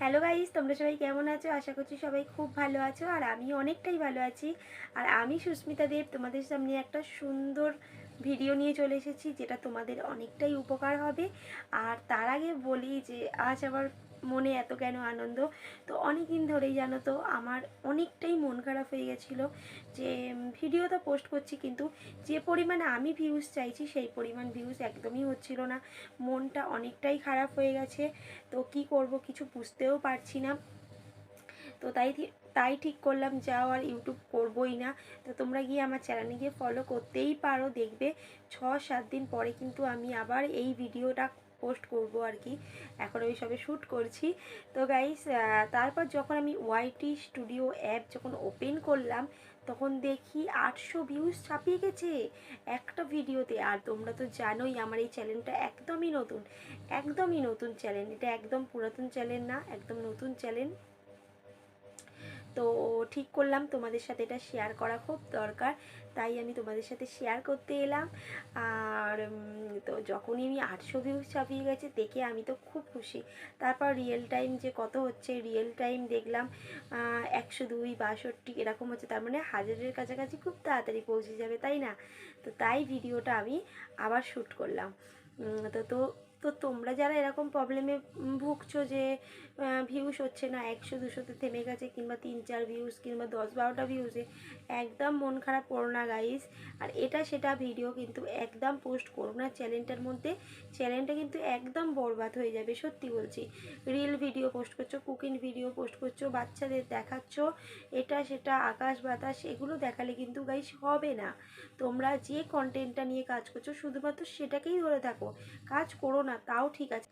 Hello guys, তোমরা সবাই কেমন আছো? আশা করছি সবাই খুব ভালো আছো, আর আমি অনেকটাই ভালো আছি। আর আমি সুস্মিতা দেব, তোমাদের সামনে একটা সুন্দর ভিডিও নিয়ে চলে এসেছি, যেটা তোমাদের অনেকটাই উপকার হবে। আর তার আগে বলি যে, আজ আবার মনে এত কেন আনন্দ? তো অনেক দিন ধরেই জানো তো, আমার অনেকটাই মন খারাপ হয়ে গেছিল যে ভিডিও তো পোস্ট করছি কিন্তু যে পরিমাণে আমি ভিউজ চাইছি, সেই পরিমাণ ভিউজ একদমই হচ্ছিল না। মনটা অনেকটাই খারাপ হয়ে গেছে। তো কি করব কিছু বুঝতেও পারছি না। তো তাই তাই ঠিক করলাম, যাও আর ইউটিউব করবোই না। তো তোমরা গিয়ে আমার চ্যানেলে গিয়ে ফলো করতেই পারো, দেখবে ছ সাত দিন পরে কিন্তু আমি আবার এই ভিডিওটা পোস্ট করব আর কি। এখন আমি সবে শ্যুট করছি। তো গাইস তারপর যখন আমি ওয়াইটি স্টুডিও অ্যাপ যখন ওপেন করলাম, তখন দেখি আটশো ভিউজ ছাপিয়ে গেছে একটা ভিডিওতে আর তোমরা তো জানোই আমার এই চ্যানেলটা একদমই নতুন একদমই নতুন চ্যানেল এটা একদম পুরাতন চ্যানেল না, একদম নতুন চ্যানেল তো ঠিক করলাম, তোমাদের সাথে এটা শেয়ার করা খুব দরকার। তাই আমি তোমাদের সাথে শেয়ার করতে এলাম। আর তো যখনই আমি আটশো ভিউ ছাপিয়ে গেছে, দেখে আমি তো খুব খুশি। তারপর রিয়েল টাইম যে কত হচ্ছে রিয়েল টাইম দেখলাম একশো দুই, বাষট্টি, এরকম হচ্ছে। তার মানে হাজারের কাছাকাছি খুব তাড়াতাড়ি পৌঁছে যাবে, তাই না? তো তাই ভিডিওটা আমি আবার শ্যুট করলাম। তো তো তো তোমরা যারা এরকম প্রবলেমে ভুগছো যে ভিউস হচ্ছে না, একশো, দুশোতে থেমে গেছে কিংবা তিন, চার ভিউজ কিংবা দশ, বারোটা ভিউসে একদম মন খারাপ করো না গাইস আর এটা, সেটা ভিডিও কিন্তু একদম পোস্ট করো না চ্যানেলটার মধ্যে। চ্যানেলটা কিন্তু একদম বরবাদ হয়ে যাবে, সত্যি বলছি। রিল ভিডিও পোস্ট করছ কুকিং ভিডিও পোস্ট করছ, বাচ্চাদের দেখাচ্ছ, এটা, সেটা, আকাশ বাতাস, এগুলো দেখালে কিন্তু গাইস হবে না। তোমরা যে কন্টেন্টটা নিয়ে কাজ করছ, শুধুমাত্র সেটাকেই ধরে থাকো। কাজ করো না, তাও ঠিক আছে।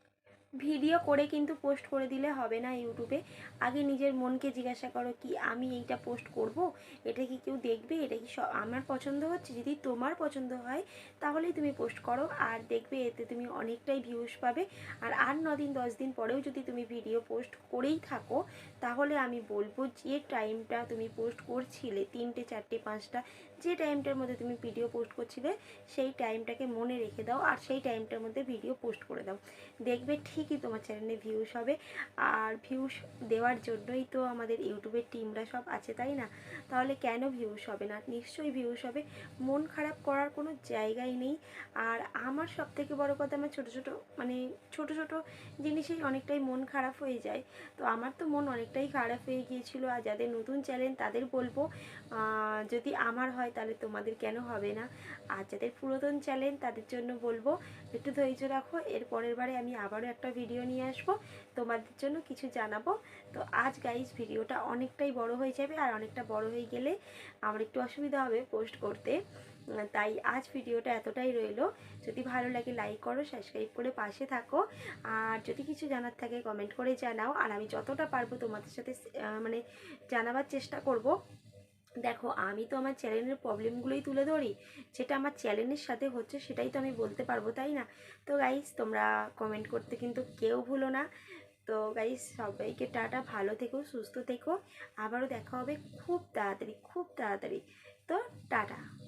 ভিডিও করে কিন্তু পোস্ট করে দিলে হবে না ইউটিউবে। আগে নিজের মনকে জিজ্ঞাসা করো কি আমি এইটা পোস্ট করব? এটা কি কেউ দেখবে? এটা কি আমার পছন্দ হচ্ছে? যদি তোমার পছন্দ হয়, তাহলেই তুমি পোস্ট করো। আর দেখবে এতে তুমি অনেকটাই ভিউজ পাবে। আর আর দিন দশ দিন পরেও যদি তুমি ভিডিও পোস্ট করেই থাকো, তাহলে আমি বলব যে টাইমটা তুমি পোস্ট করছিলে, তিনটে, চারটে, পাঁচটা যে টাইমটার মধ্যে তুমি ভিডিও পোস্ট করছিলে, সেই টাইমটাকে মনে রেখে দাও আর সেই টাইমটার মধ্যে ভিডিও পোস্ট করে দাও। দেখবে ঠিকই তোমার চ্যানেলে ভিউস হবে। আর ভিউস দেওয়ার জন্যই তো আমাদের ইউটিউবের টিমরা সব আছে, তাই না? তাহলে কেন ভিউস হবে না? নিশ্চয়ই ভিউস হবে। মন খারাপ করার কোনো জায়গাই নেই। আর আমার সব থেকে বড় কথা, আমার ছোটো ছোটো মানে ছোটো ছোটো জিনিসেই অনেকটাই মন খারাপ হয়ে যায়। তো আমার তো মন অনেকটাই খারাপ হয়ে গিয়েছিল। আর যাদের নতুন চ্যানেল তাদের বলব যদি আমার হয় তাহলে তোমাদের কেন হবে না? আর যাদের পুরাতন চ্যানেল তাদের জন্য বলব, একটু ধৈর্য রাখো। এর পরের বারে আমি আবারও একটা ভিডিও নিয়ে আসব। তোমাদের জন্য কিছু জানাব। তো আজ গাইজ ভিডিওটা অনেকটাই বড় হয়ে যাবে আর অনেকটা বড় হয়ে গেলে আমার একটু অসুবিধা হবে পোস্ট করতে। তাই আজ ভিডিওটা এতটাই রইল। যদি ভালো লাগে লাইক করো সাবস্ক্রাইব করে পাশে থাকো। আর যদি কিছু জানার থাকে কমেন্ট করে জানাও। আর আমি যতটা পারব তোমাদের সাথে মানে জানাবার চেষ্টা করব। দেখো, আমি তো আমার চ্যানেলের প্রবলেমগুলোই তুলে ধরি। যেটা আমার চ্যানেলের সাথে হচ্ছে সেটাই তো আমি বলতে পারব, তাই না? তো গাইস তোমরা কমেন্ট করতে কিন্তু কেউ ভুলো না। তো গাইস সবাইকে টাটা, ভালো থেকো, সুস্থ থেকো। আবারও দেখা হবে খুব তাড়াতাড়ি খুব তাড়াতাড়ি। তো টাটা।